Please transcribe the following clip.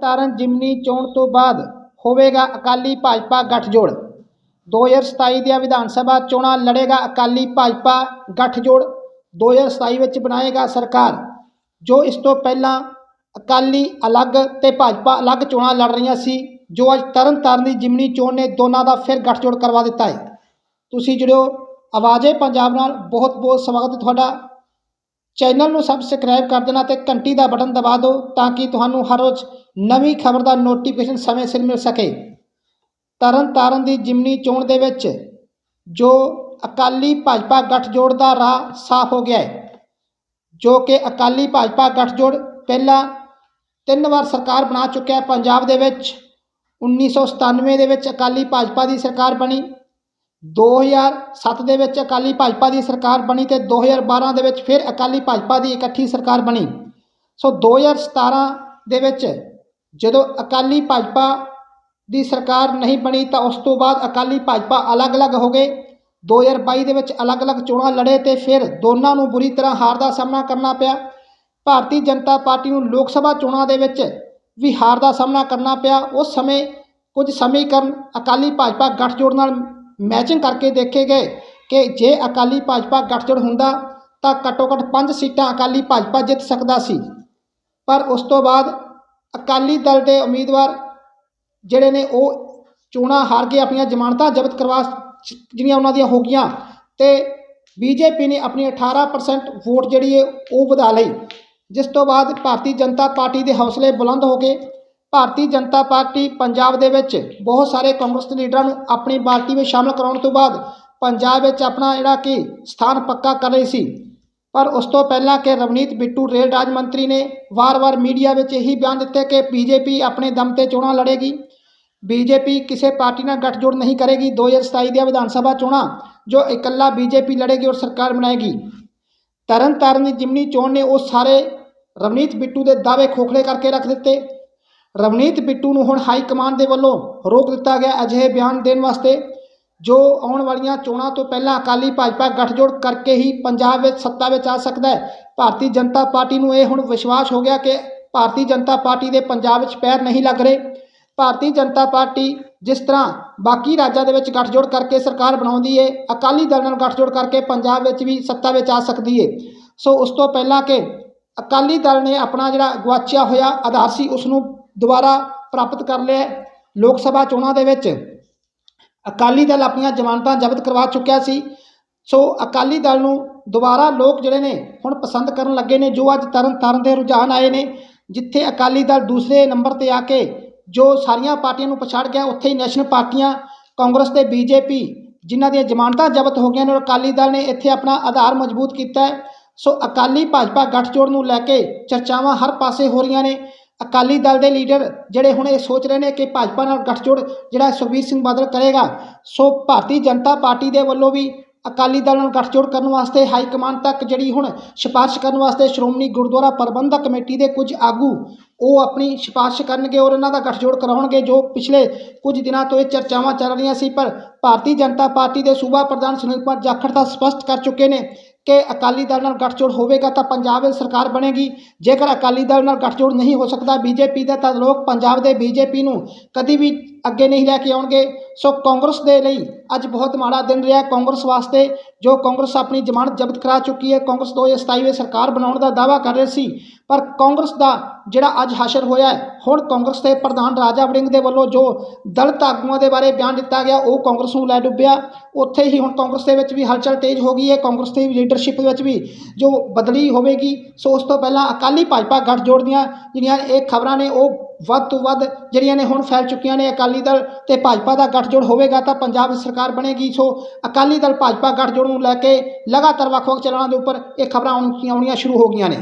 ਤਾਰਨ ਜਿਮਨੀ ਚੋਣ ਤੋਂ ਬਾਅਦ ਹੋਵੇਗਾ ਅਕਾਲੀ ਭਾਜਪਾ ਗੱਠਜੋੜ। 2027 ਦੀਆਂ ਵਿਧਾਨ ਸਭਾ ਚੋਣਾਂ ਲੜੇਗਾ ਅਕਾਲੀ ਭਾਜਪਾ ਗੱਠਜੋੜ। 2027 ਵਿੱਚ ਬਣਾਏਗਾ ਸਰਕਾਰ। ਜੋ ਇਸ ਤੋਂ ਪਹਿਲਾਂ ਅਕਾਲੀ ਅਲੱਗ ਤੇ ਭਾਜਪਾ ਅਲੱਗ ਚੋਣਾਂ ਲੜ ਰਹੀਆਂ ਸੀ, ਜੋ ਅੱਜ ਤਰਨਤਾਰਨ ਦੀ ਜਿਮਨੀ ਚੋਣ ਨੇ ਦੋਨਾਂ ਦਾ ਫਿਰ ਗੱਠਜੋੜ ਕਰਵਾ ਦਿੱਤਾ ਹੈ। ਤੁਸੀਂ ਜੁੜਿਓ ਆਵਾਜ਼ੇ ਪੰਜਾਬ ਨਾਲ। ਬਹੁਤ ਬਹੁਤ ਸਵਾਗਤ ਹੈ ਤੁਹਾਡਾ। ਚੈਨਲ ਨੂੰ ਸਬਸਕ੍ਰਾਈਬ ਕਰ ਦੇਣਾ ਤੇ ਘੰਟੀ ਦਾ ਬਟਨ ਦਬਾ ਦਿਓ ਤਾਂ ਕਿ ਤੁਹਾਨੂੰ ਹਰ ਰੋਜ਼ ਨਵੀਂ ਖਬਰ ਦਾ ਨੋਟੀਫਿਕੇਸ਼ਨ ਸਮੇਂ ਸਿਰ ਮਿਲ ਸਕੇ। ਤਰਨ ਤਾਰਨ ਦੀ ਜਿਮਨੀ ਚੋਣ ਦੇ ਵਿੱਚ ਜੋ ਅਕਾਲੀ ਭਾਜਪਾ ਗੱਠਜੋੜ ਦਾ ਰਾਹ ਸਾਫ਼ ਹੋ ਗਿਆ ਹੈ, ਜੋ ਕਿ ਅਕਾਲੀ ਭਾਜਪਾ ਗੱਠਜੋੜ ਪਹਿਲਾਂ ਤਿੰਨ ਵਾਰ ਸਰਕਾਰ ਬਣਾ ਚੁੱਕਿਆ ਹੈ। ਪੰਜਾਬ ਦੇ ਵਿੱਚ 1997 ਦੇ ਵਿੱਚ ਅਕਾਲੀ ਭਾਜਪਾ ਦੀ ਸਰਕਾਰ ਬਣੀ 2007 ਦੇ ਵਿੱਚ ਅਕਾਲੀ ਭਾਜਪਾ ਦੀ ਸਰਕਾਰ ਬਣੀ ਤੇ 2012 ਦੇ ਵਿੱਚ ਫਿਰ ਅਕਾਲੀ ਭਾਜਪਾ ਦੀ ਇਕੱਠੀ ਸਰਕਾਰ ਬਣੀ। ਸੋ 2017 ਦੇ ਵਿੱਚ ਜਦੋਂ ਅਕਾਲੀ ਭਾਜਪਾ ਦੀ ਸਰਕਾਰ ਨਹੀਂ ਬਣੀ ਤਾਂ ਉਸ ਤੋਂ ਬਾਅਦ ਅਕਾਲੀ ਭਾਜਪਾ ਅਲੱਗ-ਅਲੱਗ ਹੋ ਗਏ। 2022 ਦੇ ਵਿੱਚ ਅਲੱਗ-ਅਲੱਗ ਚੋਣਾਂ ਲੜੇ ਤੇ ਫਿਰ ਦੋਨਾਂ ਨੂੰ ਬੁਰੀ ਤਰ੍ਹਾਂ ਹਾਰ ਦਾ ਸਾਹਮਣਾ ਕਰਨਾ ਪਿਆ। ਭਾਰਤੀ ਜਨਤਾ ਪਾਰਟੀ ਨੂੰ ਲੋਕ ਸਭਾ ਚੋਣਾਂ ਦੇ ਵਿੱਚ ਵੀ ਹਾਰ ਦਾ ਸਾਹਮਣਾ ਕਰਨਾ ਪਿਆ। ਉਸ ਸਮੇਂ ਕੁਝ ਸਮੀਕਰਨ ਅਕਾਲੀ ਭਾਜਪਾ ਗੱਠਜੋੜ ਨਾਲ ਮੈਚਿੰਗ ਕਰਕੇ ਦੇਖੇ ਗਏ ਕਿ ਜੇ ਅਕਾਲੀ ਭਾਜਪਾ ਗੱਠਜੋੜ ਹੁੰਦਾ ਤਾਂ ਘੱਟੋ ਘੱਟ 5 ਸੀਟਾਂ ਅਕਾਲੀ ਭਾਜਪਾ ਜਿੱਤ ਸਕਦਾ ਸੀ। ਪਰ ਉਸ ਤੋਂ ਬਾਅਦ ਅਕਾਲੀ ਦਲ ਦੇ ਉਮੀਦਵਾਰ ਜਿਹੜੇ ਨੇ ਉਹ ਚੋਣਾਂ ਹਾਰ ਕੇ ਆਪਣੀਆਂ ਜ਼ਮਾਨਤਾਂ ਜ਼ਬਤ ਕਰਵਾ ਜਿਹੜੀਆਂ ਉਹਨਾਂ ਦੀਆਂ ਹੋ ਗਈਆਂ ਤੇ ਬੀਜੇਪੀ ਨੇ ਆਪਣੀ 18% ਵੋਟ ਜਿਹੜੀ ਹੈ ਉਹ ਵਧਾ ਲਈ। ਜਿਸ ਤੋਂ ਬਾਅਦ ਭਾਰਤੀ ਜਨਤਾ ਪਾਰਟੀ ਦੇ ਹੌਸਲੇ ਬੁਲੰਦ ਹੋ ਗਏ। ਭਾਰਤੀ ਜਨਤਾ ਪਾਰਟੀ ਪੰਜਾਬ ਦੇ ਵਿੱਚ ਬਹੁਤ ਸਾਰੇ ਕਾਂਗਰਸ ਦੇ ਲੀਡਰਾਂ ਨੂੰ ਆਪਣੀ ਪਾਰਟੀ ਵਿੱਚ ਸ਼ਾਮਲ ਕਰਾਉਣ ਤੋਂ ਬਾਅਦ ਪੰਜਾਬ ਵਿੱਚ ਆਪਣਾ ਜਿਹੜਾ ਕਿ ਸਥਾਨ ਪੱਕਾ ਕਰ ਰਹੀ ਸੀ। ਪਰ ਉਸ ਤੋਂ ਪਹਿਲਾਂ ਕਿ ਰਵਨੀਤ ਬਿੱਟੂ ਰੇਲ ਰਾਜ ਮੰਤਰੀ ਨੇ ਵਾਰ-ਵਾਰ ਮੀਡੀਆ ਵਿੱਚ ਇਹੀ ਬਿਆਨ ਦਿੱਤੇ ਕਿ ਬੀਜੇਪੀ ਆਪਣੇ ਦਮ ਤੇ ਚੋਣਾਂ ਲੜੇਗੀ। ਬੀਜੇਪੀ ਕਿਸੇ ਪਾਰਟੀ ਨਾਲ ਗੱਠਜੋੜ ਨਹੀਂ ਕਰੇਗੀ। 2027 ਦੀਆਂ ਵਿਧਾਨ ਸਭਾ ਚੋਣਾਂ, ਜੋ ਇਕੱਲਾ ਬੀਜੇਪੀ ਲੜੇਗੀ ਔਰ ਸਰਕਾਰ ਬਣਾਏਗੀ। ਤਰਨਤਾਰਨ ਦੀ ਜਿਮਨੀ ਚੋਣ ਨੇ ਉਹ ਸਾਰੇ ਰਵਨੀਤ ਬਿੱਟੂ ਦੇ ਦਾਅਵੇ ਖੋਖਲੇ ਕਰਕੇ ਰੱਖ ਦਿੱਤੇ। ਰਵਨੀਤ ਬਿੱਟੂ ਨੂੰ ਹੁਣ ਹਾਈ ਕਮਾਂਡ ਦੇ ਵੱਲੋਂ ਰੋਕ ਦਿੱਤਾ ਗਿਆ ਅਜਿਹੇ ਬਿਆਨ ਦੇਣ ਵਾਸਤੇ ਜੋ ਆਉਣ ਵਾਲੀਆਂ ਚੋਣਾਂ ਤੋਂ ਪਹਿਲਾਂ ਅਕਾਲੀ ਭਾਜਪਾ ਗੱਠਜੋੜ ਕਰਕੇ ਹੀ ਪੰਜਾਬ ਵਿੱਚ ਸੱਤਾ ਵਿੱਚ ਆ ਸਕਦਾ ਹੈ। ਭਾਰਤੀ ਜਨਤਾ ਪਾਰਟੀ ਨੂੰ ਇਹ ਹੁਣ ਵਿਸ਼ਵਾਸ ਹੋ ਗਿਆ ਕਿ ਭਾਰਤੀ ਜਨਤਾ ਪਾਰਟੀ ਦੇ ਪੰਜਾਬ ਵਿੱਚ ਪੈਰ ਨਹੀਂ ਲੱਗ ਰਹੇ। ਭਾਰਤੀ ਜਨਤਾ ਪਾਰਟੀ ਜਿਸ ਤਰ੍ਹਾਂ ਬਾਕੀ ਰਾਜਾਂ ਦੇ ਵਿੱਚ ਗੱਠਜੋੜ ਕਰਕੇ ਸਰਕਾਰ ਬਣਾਉਂਦੀ ਹੈ ਅਕਾਲੀ ਦਲ ਨਾਲ ਗੱਠਜੋੜ ਕਰਕੇ ਪੰਜਾਬ ਵਿੱਚ ਵੀ ਸੱਤਾ ਵਿੱਚ ਆ ਸਕਦੀ ਹੈ ਸੋ ਉਸ ਤੋਂ ਪਹਿਲਾਂ ਕਿ ਅਕਾਲੀ ਦਲ ਨੇ ਆਪਣਾ ਜਿਹੜਾ ਗਵਾਚਿਆ ਹੋਇਆ ਆਧਾਰ ਸੀ, ਉਸ ਨੂੰ ਦੁਬਾਰਾ ਪ੍ਰਾਪਤ ਕਰ ਲਿਆ ਲੋਕ ਸਭਾ ਚੋਣਾਂ ਦੇ ਵਿੱਚ ਅਕਾਲੀ ਦਲ ਆਪਣੀਆਂ ਜ਼ਮਾਨਤਾਂ ਜ਼ਬਤ ਕਰਵਾ ਚੁੱਕਿਆ ਸੀ। ਸੋ ਅਕਾਲੀ ਦਲ ਨੂੰ ਦੁਬਾਰਾ ਲੋਕ ਜਿਹੜੇ ਨੇ ਹੁਣ ਪਸੰਦ ਕਰਨ ਲੱਗੇ ਨੇ, ਜੋ ਅੱਜ ਤਰਨ ਤਾਰਨ ਦੇ ਰੁਝਾਨ ਆਏ ਨੇ, ਜਿੱਥੇ ਅਕਾਲੀ ਦਲ ਦੂਸਰੇ ਨੰਬਰ ਤੇ ਆ ਕੇ ਜੋ ਸਾਰੀਆਂ ਪਾਰਟੀਆਂ ਨੂੰ ਪਛਾੜ ਗਿਆ, ਉੱਥੇ ਹੀ ਨੈਸ਼ਨਲ ਪਾਰਟੀਆਂ, ਕਾਂਗਰਸ ਤੇ ਬੀਜੇਪੀ, ਜਿਨ੍ਹਾਂ ਦੀਆਂ ਜ਼ਮਾਨਤਾਂ ਜ਼ਬਤ ਹੋ ਗਈਆਂ ਨੇ ਔਰ ਅਕਾਲੀ ਦਲ ਨੇ ਇੱਥੇ ਆਪਣਾ ਆਧਾਰ ਮਜ਼ਬੂਤ ਕੀਤਾ ਹੈ। ਸੋ ਅਕਾਲੀ ਭਾਜਪਾ ਗੱਠਜੋੜ ਨੂੰ ਲੈ ਕੇ ਚਰਚਾਵਾਂ ਹਰ ਪਾਸੇ ਹੋ ਰਹੀਆਂ ਨੇ। ਅਕਾਲੀ ਦਲ ਦੇ ਲੀਡਰ ਜਿਹੜੇ ਹੁਣ ਇਹ ਸੋਚ ਰਹੇ ਨੇ ਕਿ ਭਾਜਪਾ ਨਾਲ ਗੱਠਜੋੜ ਜਿਹੜਾ ਸੁਖਬੀਰ ਸਿੰਘ ਬਾਦਲ ਕਰੇਗਾ, ਸੋ ਭਾਰਤੀ ਜਨਤਾ ਪਾਰਟੀ ਦੇ ਵੱਲੋਂ ਵੀ ਅਕਾਲੀ ਦਲ ਨਾਲ ਗੱਠਜੋੜ ਕਰਨ ਵਾਸਤੇ ਹਾਈ ਕਮਾਂਡ ਤੱਕ ਜਿਹੜੀ ਹੁਣ ਸਿਫਾਰਿਸ਼ ਕਰਨ ਵਾਸਤੇ ਸ਼੍ਰੋਮਣੀ ਗੁਰਦੁਆਰਾ ਪ੍ਰਬੰਧਕ ਕਮੇਟੀ ਦੇ ਕੁਝ ਆਗੂ ਉਹ ਆਪਣੀ ਸਿਫਾਰਿਸ਼ ਕਰਨਗੇ ਔਰ ਇਹਨਾਂ ਦਾ ਗੱਠਜੋੜ ਕਰਾਉਣਗੇ, ਜੋ ਪਿਛਲੇ ਕੁਝ ਦਿਨਾਂ ਤੋਂ ਇਹ ਚਰਚਾਵਾਂ ਚੱਲ ਰਹੀਆਂ ਸੀ, ਪਰ ਭਾਰਤੀ ਜਨਤਾ ਪਾਰਟੀ ਦੇ ਸੂਬਾ ਪ੍ਰਧਾਨ ਸੁਨੀਲ ਕੁਮਾਰ ਜਾਖੜ ਤਾਂ ਸਪਸ਼ਟ ਕਰ ਚੁੱਕੇ ਨੇ ਕਿ ਅਕਾਲੀ ਦਲ ਨਾਲ ਗੱਠਜੋੜ ਹੋਵੇਗਾ ਤਾਂ ਪੰਜਾਬ ਵਿੱਚ ਸਰਕਾਰ ਬਣੇਗੀ। ਜੇਕਰ ਅਕਾਲੀ ਦਲ ਨਾਲ ਗੱਠਜੋੜ ਨਹੀਂ ਹੋ ਸਕਦਾ ਬੀਜੇਪੀ ਦਾ, ਤਾਂ ਲੋਕ ਪੰਜਾਬ ਦੇ ਬੀਜੇਪੀ ਨੂੰ ਕਦੀ ਵੀ ਅੱਗੇ ਨਹੀਂ ਲੈ ਕੇ ਆਉਣਗੇ। ਸੋ ਕਾਂਗਰਸ ਦੇ ਲਈ ਅੱਜ ਬਹੁਤ ਮਾੜਾ ਦਿਨ ਰਿਹਾ। ਕਾਂਗਰਸ ਵਾਸਤੇ ਜੋ ਕਾਂਗਰਸ ਆਪਣੀ ਜ਼ਮਾਨਤ ਜ਼ਬਤ ਕਰਾ ਚੁੱਕੀ ਹੈ, ਕਾਂਗਰਸ 2027 ਵਿੱਚ ਸਰਕਾਰ ਬਣਾਉਣ ਦਾ ਦਾਅਵਾ ਕਰ ਰਹੀ ਸੀ। ਪਰ ਕਾਂਗਰਸ ਦਾ ਜਿਹੜਾ ਅੱਜ ਹਾਸ਼ਰ ਹੋਇਆ ਹੁਣ ਕਾਂਗਰਸ ਦੇ ਪ੍ਰਧਾਨ ਰਾਜਾ ਵੜਿੰਗ ਦੇ ਵੱਲੋਂ ਜੋ ਦਲਿਤ ਆਗੂਆਂ ਦੇ ਬਾਰੇ ਬਿਆਨ ਦਿੱਤਾ ਗਿਆ, ਉਹ ਕਾਂਗਰਸ ਨੂੰ ਲੈ ਡੁੱਬਿਆ। ਉੱਥੇ ਹੀ ਹੁਣ ਕਾਂਗਰਸ ਦੇ ਵਿੱਚ ਵੀ ਹਲਚਲ ਤੇਜ਼ ਹੋ ਗਈ ਹੈ। ਕਾਂਗਰਸ ਦੀ ਲੀਡਰਸ਼ਿਪ ਵਿੱਚ ਵੀ ਜੋ ਬਦਲੀ ਹੋਵੇਗੀ, ਸੋ ਉਸ ਤੋਂ ਪਹਿਲਾਂ ਅਕਾਲੀ ਭਾਜਪਾ ਗੱਠਜੋੜ ਦੀਆਂ ਜਿਹੜੀਆਂ ਇਹ ਖਬਰਾਂ ਨੇ, ਉਹ ਵੱਧ ਤੋਂ ਵੱਧ ਜਿਹੜੀਆਂ ਨੇ ਹੁਣ ਫੈਲ ਚੁੱਕੀਆਂ ਨੇ ਅਕਾਲੀ ਦਲ ਤੇ ਭਾਜਪਾ ਦਾ ਗੱਠਜੋੜ ਹੋਵੇਗਾ ਤਾਂ ਪੰਜਾਬ ਵਿੱਚ ਸਰਕਾਰ ਬਣੇਗੀ। ਸੋ ਅਕਾਲੀ ਦਲ, ਭਾਜਪਾ ਗੱਠਜੋੜ ਨੂੰ ਲੈ ਕੇ ਲਗਾਤਾਰ ਵੱਖ-ਵੱਖ ਚੈਨਲਾਂ ਦੇ ਉੱਪਰ ਇਹ ਖਬਰਾਂ ਆਉਣੀਆਂ ਆਉਣੀਆਂ ਸ਼ੁਰੂ ਹੋ ਗਈਆਂ ਨੇ।